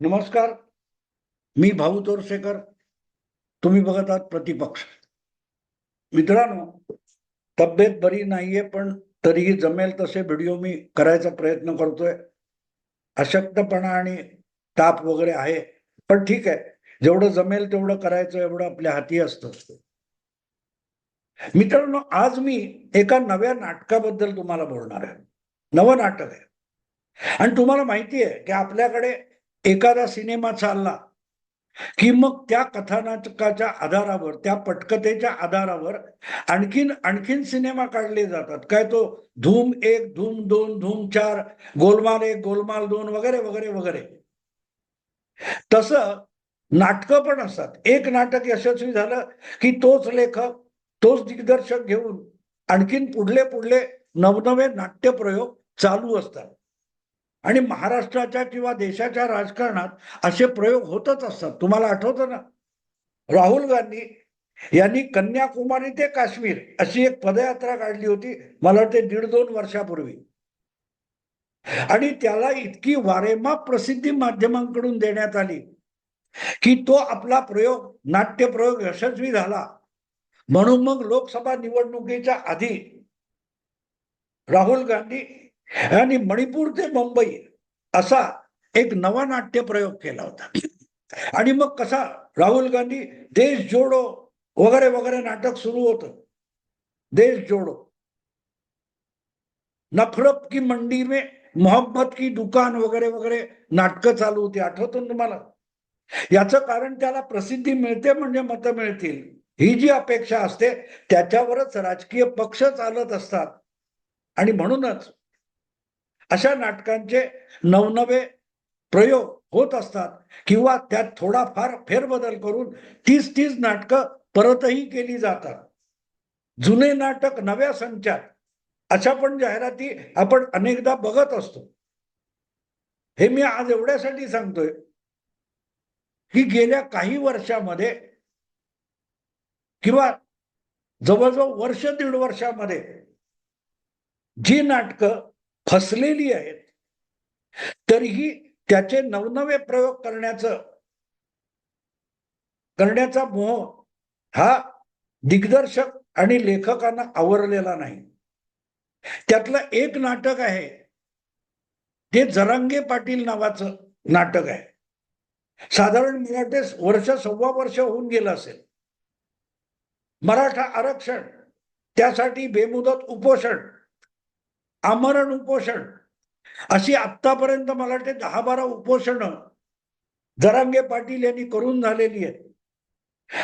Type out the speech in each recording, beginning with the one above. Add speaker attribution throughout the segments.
Speaker 1: नमस्कार. मी भाऊ तोरसेकर. तुम्ही बघत आहात प्रतिपक्ष. मित्रांनो तब्येत बरी नाहीये पण तरीही जमेल तसे व्हिडिओ मी करायचा प्रयत्न करतोय. अशक्तपणा आणि ताप वगैरे आहे पण ठीक आहे. जेवढं जमेल तेवढं करायचं एवढं आपल्या हाती असतं. मित्रांनो आज मी एका नव्या नाटकाबद्दल तुम्हाला बोलणार आहे. नवं नाटक आहे. आणि तुम्हाला माहिती आहे की आपल्याकडे एखादा सिनेमा चालला की मग त्या कथानकाच्या आधारावर त्या पटकथेच्या आधारावर आणखीन आणखीन सिनेमा काढले जातात. काय तो? धूम एक धूम दोन धूम चार गोलमाल एक गोलमाल दोन वगैरे वगैरे वगैरे. तसं नाटकं पण असतात. एक नाटक यशस्वी झालं की तोच लेखक तोच दिग्दर्शक घेऊन आणखीन पुढले पुढले नवनवे नाट्यप्रयोग चालू असतात. आणि महाराष्ट्राच्या किंवा देशाच्या राजकारणात असे प्रयोग होतच असतात. तुम्हाला आठवतं ना? राहुल गांधी यांनी कन्याकुमारी ते काश्मीर अशी एक पदयात्रा काढली होती मला वाटते दीड दोन वर्षापूर्वी. आणि त्याला इतकी वारेमाप प्रसिद्धी माध्यमांकडून देण्यात आली की तो आपला प्रयोग नाट्य प्रयोग यशस्वी झाला. म्हणून मग लोकसभा निवडणुकीच्या आधी राहुल गांधी आणि मणिपूर ते मुंबई असा एक नवा नाट्य प्रयोग केला होता. आणि मग कसा राहुल गांधी देश जोडो वगैरे वगैरे नाटक सुरू होत. देश जोडो. नफरत की मंडी में मोहब्बत की दुकान वगैरे वगैरे नाटकं चालू होती. आठवतं तुम्हाला? याचं कारण त्याला प्रसिद्धी मिळते म्हणजे मतं मिळतील. ही जी अपेक्षा असते त्याच्यावरच राजकीय पक्ष चालत असतात. आणि म्हणूनच अशा नाटकांचे नवनवे प्रयोग होत असतात किंवा त्यात थोडाफार फेरबदल करून तीस तीस नाटकं परतही केली जातात. जुने नाटक नव्या संचात अशा पण जाहिराती आपण अनेकदा बघत असतो. हे मी आज एवढ्यासाठी सांगतोय की गेल्या काही वर्षामध्ये किंवा जवळजवळ वर्ष दीड वर्षामध्ये जी नाटकं फसलेली आहेत. तरीही त्याचे नवनवे प्रयोग करण्याचं करण्याचा मोह हा दिग्दर्शक आणि लेखकांना आवरलेला नाही. त्यातलं एक नाटक आहे. ते जरांगे पाटील नावाचं नाटक आहे. साधारण मला वर्ष सव्वा वर्ष होऊन गेलं असेल. मराठा आरक्षण त्यासाठी बेमुदत उपोषण आमरण उपोषण. अशी आतापर्यंत मला वाटते दहा बारा उपोषण जरांगे पाटील यांनी करून झालेली आहेत.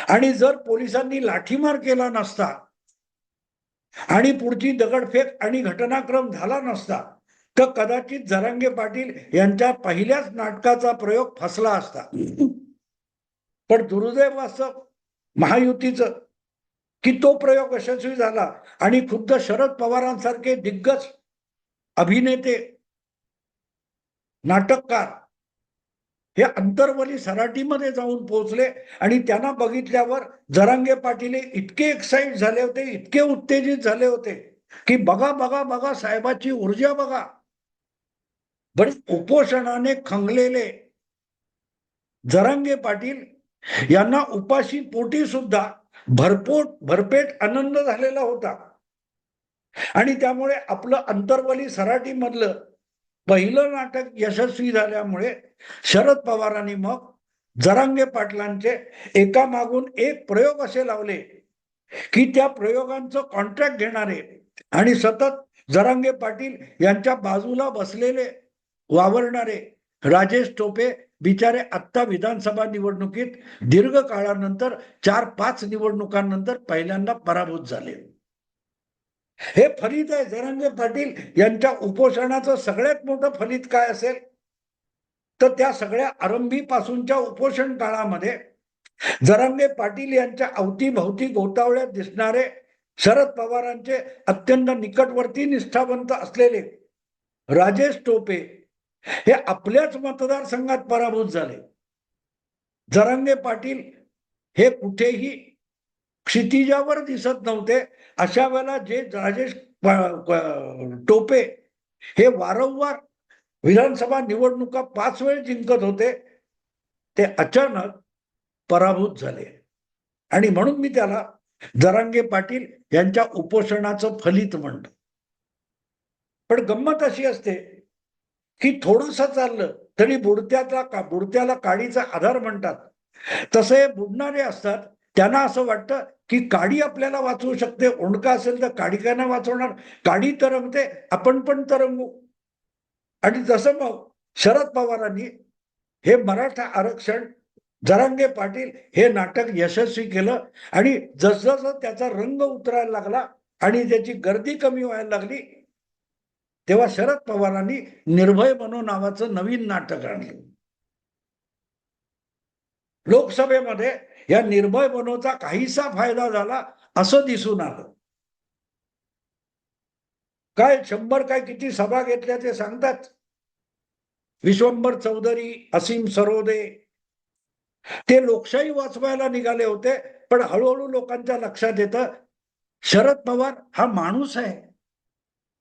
Speaker 1: आणि जर पोलिसांनी लाठीमार केला नसता आणि पुढची दगडफेक आणि घटनाक्रम झाला नसता तर कदाचित जरांगे पाटील यांच्या पहिल्याच नाटकाचा प्रयोग फसला असता. पण दुर्दैव असं महायुतीचं की तो प्रयोग यशस्वी झाला आणि खुद्द शरद पवारांसारखे दिग्गज अभिनेते नाटककार हे अंतरवली सराटीमध्ये जाऊन पोहोचले आणि त्यांना बघितल्यावर जरांगे पाटील इतके एक्साइट झाले होते इतके उत्तेजित झाले होते की बघा बघा बघा साहेबाची ऊर्जा बघा. बरे उपोषणाने खंगलेले जरांगे पाटील यांना उपाशी पोटी सुद्धा भरपोट भरपेट आनंद झालेला होता. आणि त्यामुळे आपलं अंतर्वली सराटी मधलं पहिलं नाटक यशस्वी झाल्यामुळे शरद पवारांनी मग जरांगे पाटलांचे एका मागून एक प्रयोग असे लावले की त्या प्रयोगांचं कॉन्ट्रॅक्ट घेणारे आणि सतत जरांगे पाटील यांच्या बाजूला बसलेले वावरणारे राजेश टोपे बिचारे आत्ता विधानसभा निवडणुकीत दीर्घ काळानंतर चार पाच निवडणुकांनंतर पहिल्यांदा पराभूत झाले. हे फलित आहे. जरांगे पाटील यांच्या उपोषणाचं सगळ्यात मोठं फलित काय असेल? तर त्या सगळ्या आरंभीपासूनच्या उपोषण काळामध्ये जरांगे पाटील यांच्या अवतीभवती गोतावळ्यात दिसणारे शरद पवारांचे अत्यंत निकटवर्ती निष्ठावंत असलेले राजेश टोपे हे आपल्याच मतदारसंघात पराभूत झाले. जरांगे पाटील हे कुठेही क्षितिजावर दिसत नव्हते. अशा वेळेला जे राजेश टोपे हे वारंवार विधानसभा निवडणुका पाच वेळ जिंकत होते ते अचानक पराभूत झाले. आणि म्हणून मी त्याला जरांगे पाटील यांच्या उपोषणाचं फलित म्हणतो. पण गंमत अशी असते की थोडस चाललं तरी बुडत्याचा का बुडत्याला काडीचा आधार म्हणतात. तसे बुडणारे असतात त्यांना असं वाटतं की काडी आपल्याला वाचवू शकते ओंडका असेल तर काडी काय वाचवणार काडी तरंगते आपण पण तरंगू. आणि जसं मग शरद पवारांनी हे मराठा आरक्षण जरांगे पाटील हे नाटक यशस्वी केलं आणि जसजसं त्याचा रंग उतरायला लागला आणि त्याची गर्दी कमी व्हायला लागली तेव्हा शरद पवारांनी निर्भय मनो नावाचं नवीन नाटक आणलं. लोकसभेमध्ये या निर्भय मनोचा काहीसा फायदा झाला असं दिसून आलं. काय शंभर काय किती सभा घेतल्या ते सांगतात. विश्वंभर चौधरी असीम सरोदे ते लोकशाही वाचवायला निघाले होते पण हळूहळू लोकांच्या लक्षात येतं शरद पवार हा माणूस आहे.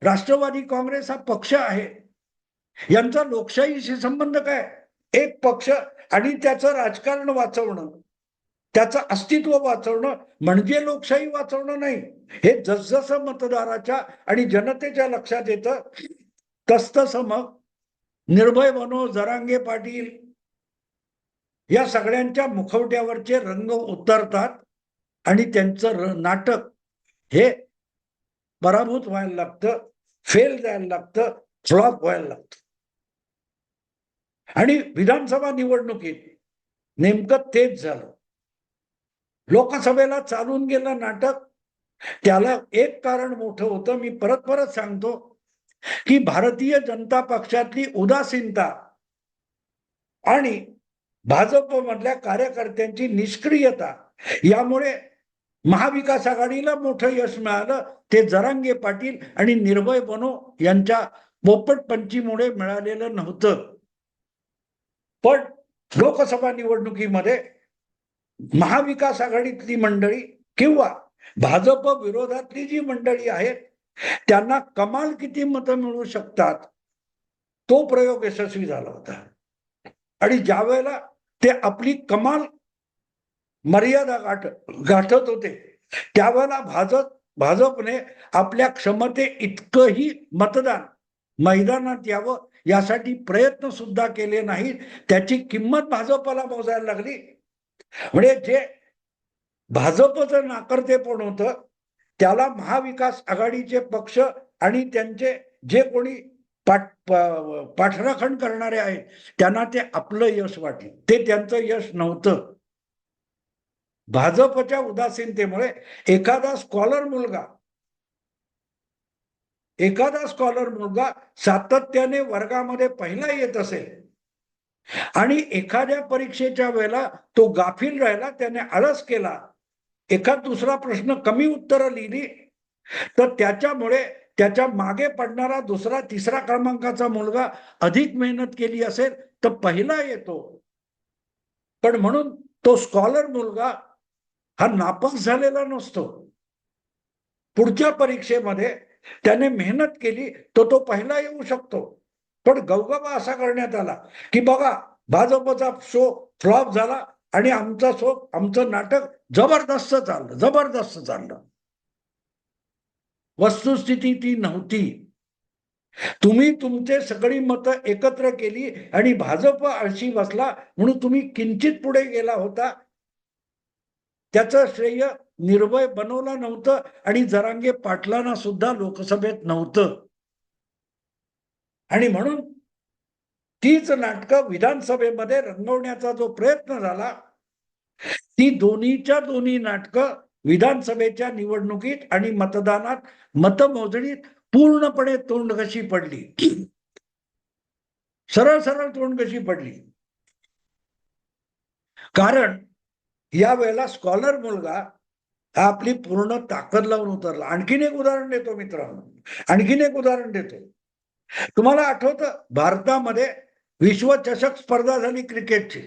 Speaker 1: राष्ट्रवादी काँग्रेस हा पक्ष आहे. यांचा लोकशाहीशी संबंध काय? एक पक्ष आणि त्याचं राजकारण वाचवणं. त्याचं अस्तित्व वाचवणं म्हणजे लोकशाही वाचवणं नाही. हे जसजसं मतदाराच्या आणि जनतेच्या लक्षात येतं तसतसं मग निर्भय बनो जरांगे पाटील या सगळ्यांच्या मुखवट्यावरचे रंग उतरतात आणि त्यांचं नाटक हे पराभूत व्हायला लागतं फेल जायला लागतं फ्लॉप व्हायला लागतं. आणि विधानसभा निवडणुकीत नेमकं तेच झालं. लोकसभेला चालून गेलं नाटक. त्याला एक कारण मोठं होतं मी परत परत सांगतो की भारतीय जनता पक्षातली उदासीनता आणि भाजप मधल्या कार्यकर्त्यांची निष्क्रियता यामुळे महाविकास आघाडीला मोठं यश मिळालं. ते जरांगे पाटील आणि निर्भय बनो यांच्या पोपटपंचीमुळे मिळालेलं नव्हतं. पण लोकसभा निवडणुकीमध्ये महाविकास आघाडीतली मंडळी किंवा भाजप विरोधातली जी मंडळी आहेत त्यांना कमाल किती मतं मिळू शकतात तो प्रयोग यशस्वी झाला होता. आणि ज्या वेळेला ते आपली कमाल मर्यादा गाठ गाठत होते त्यावेळेला भाजप भाजपने आपल्या क्षमते इतकंही मतदान मैदानात यावं यासाठी प्रयत्न सुद्धा केले नाहीत त्याची किंमत भाजपला मोजायला लागली. म्हणजे जे भाजपचं नाकर्तेपण होतं त्याला महाविकास आघाडीचे पक्ष आणि त्यांचे जे कोणी पाठ पाठराखण करणारे आहेत त्यांना ते आपलं यश वाटले. ते त्यांचं यश नव्हतं. भाजपच्या उदासीनतेमुळे एखादा स्कॉलर मुलगा एखादा स्कॉलर मुलगा सातत्याने वर्गामध्ये पहिला येत असेल आणि एखाद्या परीक्षेच्या वेळेला तो गाफील राहिला त्याने आळस केला एखाद दुसरा प्रश्न कमी उत्तरं लिहिली तर त्याच्यामुळे त्याच्यामागे पडणारा दुसरा तिसरा क्रमांकाचा मुलगा अधिक मेहनत केली असेल तर पहिला येतो. पण म्हणून तो स्कॉलर मुलगा हा नापास झालेला नसतो. पुढच्या परीक्षेमध्ये त्याने मेहनत केली तर तो पहिला येऊ शकतो. पण गवगवा असा करण्यात आला की बघा भाजपचा शो फ्लॉप झाला आणि आमचा शो आमचं नाटक जबरदस्त चाललं जबरदस्त चाललं. वस्तुस्थिती ती नव्हती. तुम्ही तुमचे सगळी मतं एकत्र केली आणि भाजप आळशी बसला म्हणून तुम्ही किंचित पुढे गेला होता. त्याचं श्रेय निर्भय बनवला नव्हतं आणि जरांगे पाटलांना सुद्धा लोकसभेत नव्हतं. आणि म्हणून तीच नाटकं विधानसभेमध्ये रंगवण्याचा जो प्रयत्न झाला ती दोन्हीच्या दोन्ही नाटकं विधानसभेच्या निवडणुकीत आणि मतदानात मतमोजणीत पूर्णपणे तोंड कशी पडली. सरळ सरळ तोंड कशी पडली. कारण या वेळेला स्कॉलर मुलगा हा आपली पूर्ण ताकद लावून उतरला. आणखीन एक उदाहरण देतो मित्रांनो. आणखीन एक उदाहरण देतो. तुम्हाला आठवतं? भारतामध्ये विश्वचषक स्पर्धा झाली क्रिकेटची.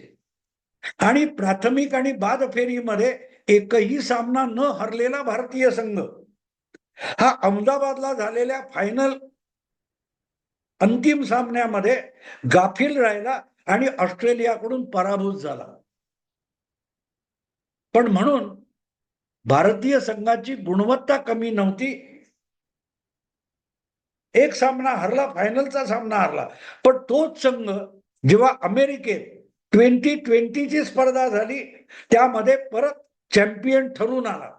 Speaker 1: आणि प्राथमिक आणि बाद फेरीमध्ये एकही सामना न हरलेला भारतीय संघ. हा अहमदाबादला झालेल्या फायनल अंतिम सामन्यामध्ये गाफील राहिला आणि ऑस्ट्रेलियाकडून पराभूत झाला. पण म्हणून भारतीय संघाची गुणवत्ता कमी नव्हती एक सामना हरला फायनलचा सामना हरला. पण तोच संघ जेव्हा अमेरिकेत ट्वेंटी ट्वेंटीची स्पर्धा झाली त्यामध्ये परत चॅम्पियन ठरून आला.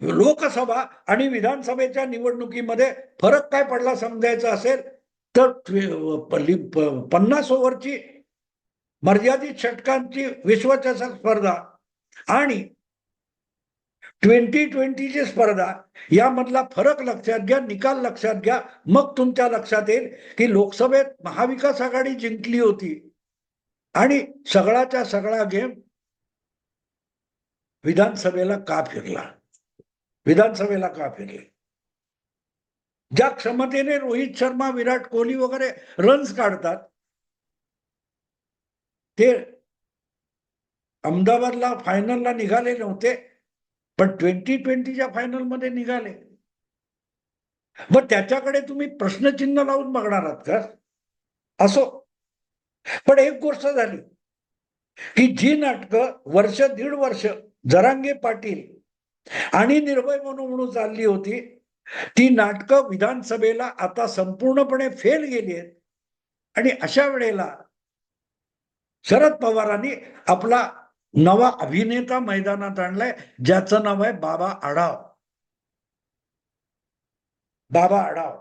Speaker 1: लोकसभा आणि विधानसभेच्या निवडणुकीमध्ये फरक काय पडला समजायचा असेल तर पन्नास ओव्हरची मर्यादित षटकांची विश्वचषक स्पर्धा आणि ट्वेंटी ट्वेंटीची स्पर्धा यामधला फरक लक्षात घ्या निकाल लक्षात घ्या. मग तुमच्या लक्षात येईल की लोकसभेत महाविकास आघाडी जिंकली होती. आणि सगळाच्या सगळा गेम विधानसभेला का फिरला? विधानसभेला का फिरले? ज्या क्षमतेने रोहित शर्मा विराट कोहली वगैरे रन्स काढतात ते अहमदाबादला फायनलला निघाले नव्हते. पण ट्वेंटी ट्वेंटीच्या फायनलमध्ये निघाले. मग त्याच्याकडे तुम्ही प्रश्नचिन्ह लावून बघणार आहात का? असो. पण एक गोष्ट झाली. की जी नाटकं वर्ष दीड वर्ष जरांगे पाटील आणि निर्भय म्हणून म्हणून चालली होती ती नाटकं विधानसभेला आता संपूर्णपणे फेल गेली आहेत. आणि अशा वेळेला शरद पवारांनी आपला नवा अभिनेता मैदानात आणलाय ज्याचं नाव आहे बाबा आढाव. बाबा आढाव.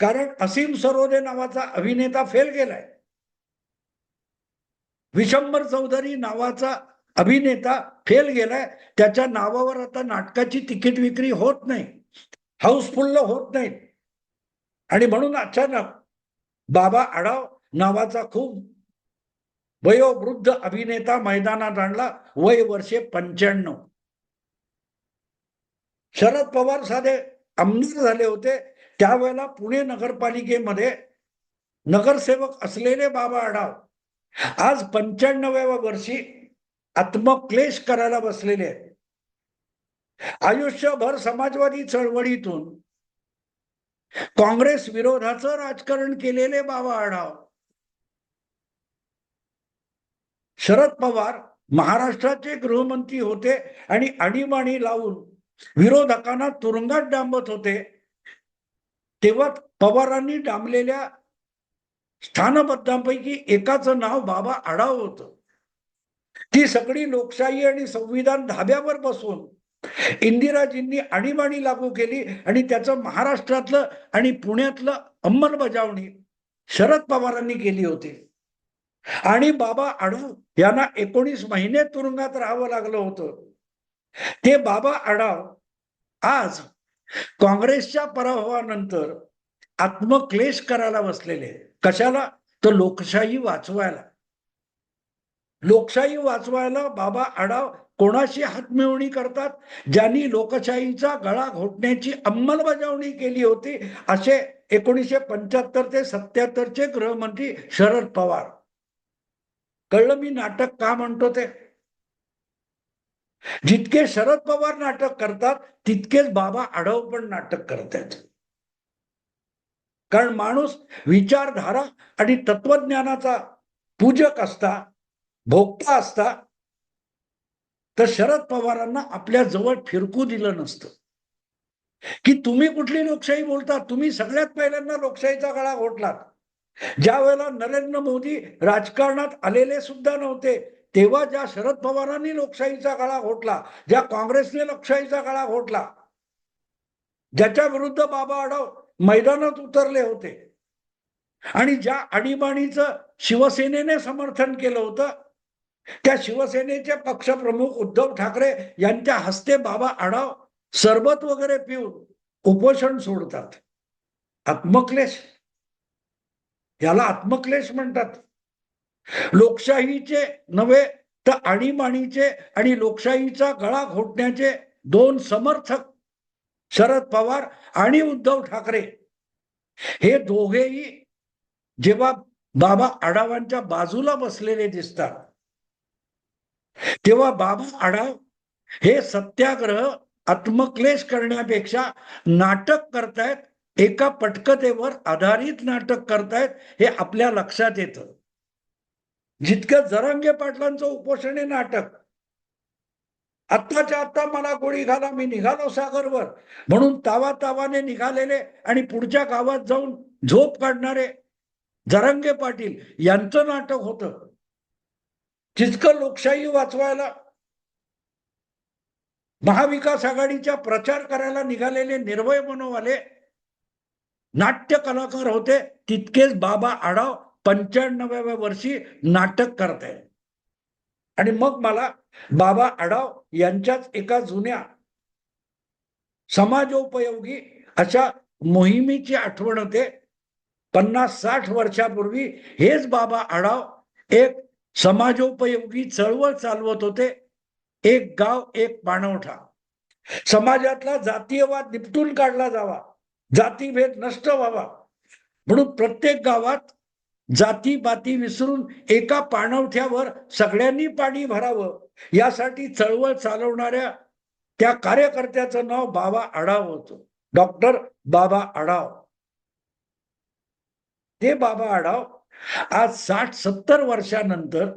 Speaker 1: कारण असीम सरोदे नावाचा अभिनेता फेल गेलाय. विशंबर चौधरी नावाचा अभिनेता फेल गेलाय. त्याच्या नावावर आता नाटकाची तिकीट विक्री होत नाही. हाऊसफुल्ल होत नाही आणि म्हणून अचानक बाबा आढाव नावाचा खूप वयोवृद्ध अभिनेता मैदानात आणला वय वर्षे पंच्याण्णव. शरद पवार साधे आमदार झाले होते. त्यावेळेला पुणे नगरपालिकेमध्ये नगरसेवक असलेले बाबा आढाव. आज पंच्याण्णव्या वर्षी आत्मक्लेश करायला बसलेले आहेत. आयुष्यभर समाजवादी चळवळीतून काँग्रेस विरोधाचं राजकारण केलेले बाबा आढाव. शरद पवार महाराष्ट्राचे गृहमंत्री होते आणि आणीबाणी लावून विरोधकांना तुरुंगात डांबत होते. तेव्हा पवारांनी डांबलेल्या स्थानबद्धांपैकी एकाचं नाव बाबा आढाव होत. ती सगळी लोकशाही आणि संविधान धाब्यावर बसवून इंदिराजींनी आणीबाणी लागू केली आणि त्याचं महाराष्ट्रातलं आणि पुण्यातलं अंमलबजावणी शरद पवारांनी केली होती. आणि बाबा आढाव यांना एकोणीस महिने तुरुंगात राहावं लागलं होतं. ते बाबा आढाव आज काँग्रेसच्या पराभवानंतर आत्मक्लेश करायला बसलेले. कशाला? तर लोकशाही वाचवायला. लोकशाही वाचवायला बाबा आढाव कोणाशी हातमिळवणी करतात? ज्यांनी लोकशाहीचा गळा घोटण्याची अंमलबजावणी केली होती असे एकोणीसशे पंच्याहत्तर ते सत्याहत्तरचे गृहमंत्री शरद पवार. कळलं मी नाटक का म्हणतो ते? जितके शरद पवार नाटक करतात तितकेच बाबा आढाव पण नाटक करतात. कारण माणूस विचारधारा आणि तत्वज्ञानाचा पूजक असता भोगता असता तर शरद पवारांना आपल्या जवळ फिरकू दिलं नसतं. की तुम्ही कुठली लोकशाही बोलता तुम्ही सगळ्यात पहिल्यांदा लोकशाहीचा गळा घोटलात. ज्या वेळेला नरेंद्र मोदी राजकारणात आलेले सुद्धा नव्हते तेव्हा ज्या शरद पवारांनी लोकशाहीचा गळा घोटला ज्या काँग्रेसने लोकशाहीचा गळा घोटला ज्याच्या विरुद्ध बाबा आढाव मैदानात उतरले होते आणि ज्या आणीबाणीचं शिवसेनेने समर्थन केलं होतं त्या शिवसेनेचे पक्षप्रमुख उद्धव ठाकरे यांच्या हस्ते बाबा आढाव सरबत वगैरे पिऊन उपोषण सोडतात. आत्मक्लेश. याला आत्मक्लेश म्हणतात. लोकशाहीचे नव्हे तर आणीबाणीचे आणि लोकशाहीचा गळा घोटण्याचे दोन समर्थक शरद पवार आणि उद्धव ठाकरे. हे दोघेही जेव्हा बाबा आढावांच्या बाजूला बसलेले दिसतात तेव्हा बाबा आढाव हे सत्याग्रह आत्मक्लेश करण्यापेक्षा नाटक करतायत एका पटकथेवर आधारित नाटक करतायत हे आपल्या लक्षात येतं. जितकं जरांगे पाटलांचं उपोषण आहे नाटक आत्ताच्या आत्ता मला गोळी घाला मी निघालो सागरवर. म्हणून तावा तावाने निघालेले आणि पुढच्या गावात जाऊन झोप काढणारे जरांगे पाटील यांचं नाटक होतं. जितकं लोकशाही वाचवायला महाविकास आघाडीच्या प्रचार करायला निघालेले निर्भय मनोवाले नाट्य कलाकार होते तितकेच बाबा आढाव पंच्याण्णव्या वर्षी नाटक करतायत आणि मग मला बाबा आढाव यांच्याच एका जुन्या समाजोपयोगी अशा मोहिमेची आठवण होते पन्नास साठ वर्षापूर्वी हेच बाबा आढाव एक समाजोपयोगी चळवळ चालवत होते. एक गाव एक पाणवठा. समाजातला जातीयवाद निपटून काढला जावा. जातीभेद नष्ट व्हावा. म्हणून प्रत्येक गावात जाती बाती विसरून एका पाणवठ्यावर सगळ्यांनी पाणी भरावं. यासाठी चळवळ चालवणाऱ्या त्या कार्यकर्त्याचं नाव बाबा आढाव होतं. डॉक्टर बाबा आढाव. ते बाबा आढाव आज साठ सत्तर वर्षानंतर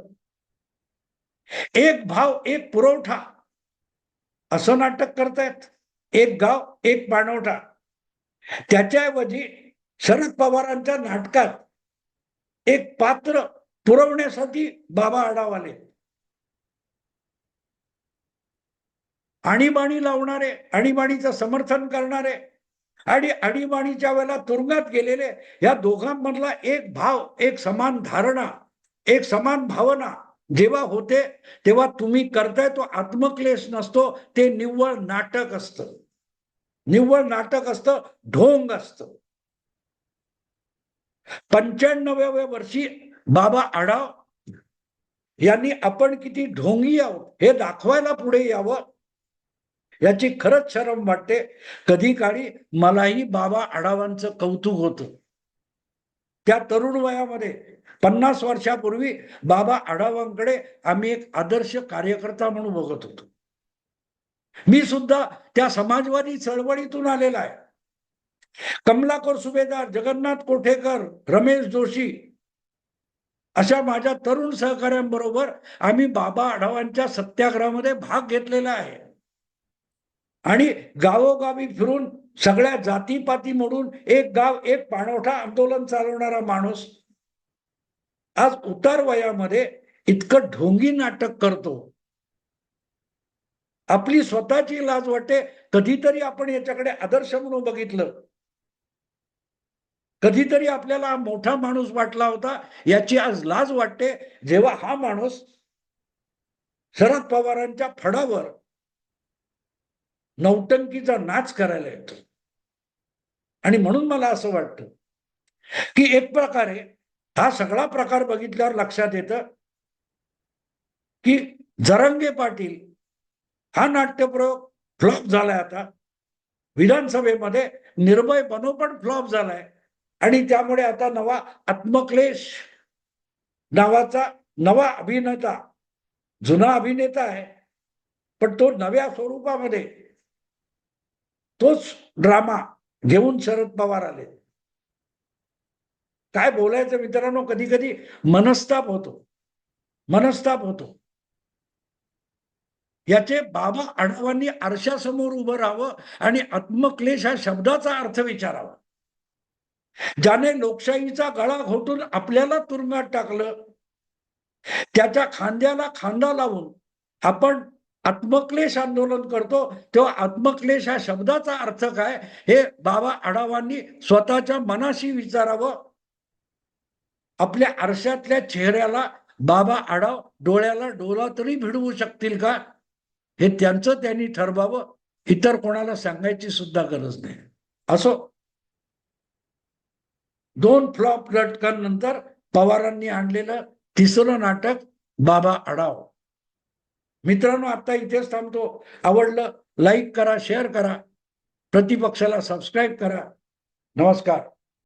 Speaker 1: एक भाव एक पुरवठा असं नाटक करतायत. एक गाव एक पाणवठा. त्याच्याऐवजी शरद पवारांच्या नाटकात एक पात्र पुरवण्यासाठी बाबा आढाव आले. आणीबाणी लावणारे आणीबाणीचं समर्थन करणारे आणि आणीबाणीच्या वेळेला तुरुंगात गेलेले या दोघांमधला एक भाव एक समान धारणा एक समान भावना जेव्हा होते तेव्हा तुम्ही करताय तो आत्मक्लेश नसतो ते निव्वळ नाटक असतं. निव्वळ नाटक असतं ढोंग असत. पंच्याण्णव्या वर्षी बाबा आढाव यांनी आपण किती ढोंगी आहोत हे दाखवायला पुढे यावं याची खरंच शरम वाटते. कधी काळी मलाही बाबा आढावांचं कौतुक होतं. त्या तरुण वयामध्ये पन्नास वर्षापूर्वी बाबा आढावांकडे आम्ही एक आदर्श कार्यकर्ता म्हणून बघत होतो. मी सुद्धा त्या समाजवादी चळवळीतून आलेला आहे. कमलाकर सुभेदार जगन्नाथ कोठेकर रमेश जोशी अशा माझ्या तरुण सहकाऱ्यांबरोबर आम्ही बाबा आढावांच्या सत्याग्रहामध्ये भाग घेतलेला आहे. आणि गावोगावी फिरून सगळ्या जातीपाती मोडून एक गाव एक पाणवठा आंदोलन चालवणारा माणूस आज उतार वयामध्ये इतकं ढोंगी नाटक करतो. आपली स्वतःची लाज वाटते. कधीतरी आपण याच्याकडे आदर्श म्हणून बघितलं. कधीतरी आपल्याला मोठा माणूस वाटला होता. याची आज लाज वाटते. जेव्हा हा माणूस शरद पवारांच्या फडावर नौटंकीचा नाच करायला येतो. आणि म्हणून मला असं वाटतं की एक प्रकारे हा सगळा प्रकार बघितल्यावर लक्षात येतं की जरंगे पाटील हा नाट्यप्रयोग फ्लॉप झालाय आता. विधानसभेमध्ये निर्भय बनो पण फ्लॉप झालाय. आणि त्यामुळे आता नवा आत्मक्लेश नावाचा नवा अभिनेता जुना अभिनेता आहे. पण तो नव्या स्वरूपामध्ये तोच ड्रामा घेऊन शरद पवार आले. काय बोलायचं मित्रांनो कधी कधी मनस्ताप होतो. मनस्ताप होतो. याचे बाबा आढावांनी आरशासमोर उभं राहावं आणि आत्मक्लेश हा शब्दाचा अर्थ विचारावा. ज्याने लोकशाहीचा गळा घोटून आपल्याला तुरुंगात टाकलं त्याच्या खांद्याला खांदा लावून आपण आत्मक्लेश आंदोलन करतो तेव्हा आत्मक्लेश ह्या शब्दाचा अर्थ काय? हे बाबा आढावांनी स्वतःच्या मनाशी विचारावं. आपल्या आरशातल्या चेहऱ्याला बाबा आढाव डोळ्याला डोला तरी भिडवू शकतील का? हे त्यांचं त्यांनी ठरवावं इतर कोणाला सांगायची सुद्धा गरज नाही. असो. दोन फ्लॉप नंतर पवारांनी आणलेलं तिसरं नाटक बाबा आढाव. मित्रांनो आता इथेच थांबतो. आवडलं लाईक करा शेअर करा. प्रतिपक्षाला सबस्क्राईब करा. नमस्कार.